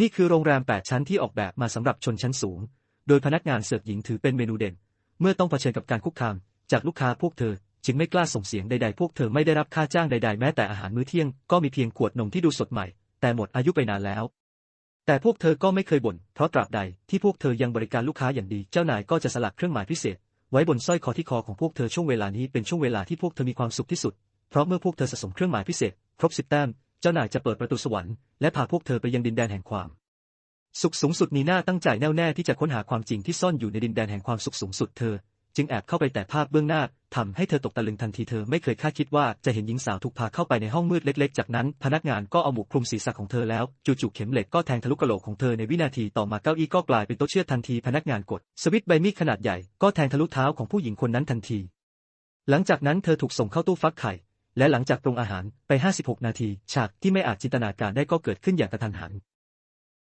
นี่คือโรงแรม 8 ชั้นที่ออกแบบมาสำหรับชนชั้นสูง โดยพนักงานเสิร์ฟหญิงถือเป็นเมนูเด่น เมื่อต้องเผชิญกับการคุกคาม จากลูกค้าพวกเธอ จึงไม่กล้าส่งเสียงใดๆ พวกเธอไม่ได้รับค่าจ้างใดๆ แม้แต่อาหารมื้อเที่ยง ก็มีเพียงขวดนมที่ดูสดใหม่ แต่หมดอายุไปนานแล้ว แต่พวกเธอก็ไม่เคยบ่น เพราะตราบใดที่พวกเธอยังบริการลูกค้าอย่างดี เจ้านายก็จะสลักเครื่องหมายพิเศษ ไว้บนสร้อยคอที่คอของพวกเธอช่วงเวลานี้เป็นช่วงเวลาที่พวกเธอมีความสุขที่สุด เพราะเมื่อพวกเธอสะสมเครื่องหมายพิเศษ ครบสิบแต้ม เจ้านายจะเปิดประตูสวรรค์และพาพวกเธอไปยังดินแดนแห่งความ สุขสูงสุดนีน่าตั้งใจแน่วแน่ที่จะค้นหาความจริงที่ซ่อนอยู่ในดินแดนแห่งความสุขสูงสุดเธอ จึงแอบเข้าไปแต่ภาพเบื้องหน้าทำให้เธอตกตะลึงทันทีเธอไม่เคยคาดคิดว่าจะเห็นหญิงสาวถูกพาเข้าไปในห้องมืดเล็กๆ จากนั้น พนักงานก็เอาหมวกคลุมศีรษะของเธอแล้วจู่ๆเข็มเหล็กก็แทงทะลุกระโหลกของเธอในวินาทีต่อมาเก้าอี้ก็กลายเป็นโต๊ะเชือดทันทีพนักงานกดสวิตช์ใบมีดขนาดใหญ่ก็แทงทะลุเท้าของผู้หญิงคนนั้นทันที หลังจากนั้นเธอถูกส่งเข้าตู้ฟักไข่ และหลังจากปรุงอาหารไป 56 นาที ฉากที่ไม่อาจจินตนาการได้ก็เกิดขึ้นอย่างกระทันหัน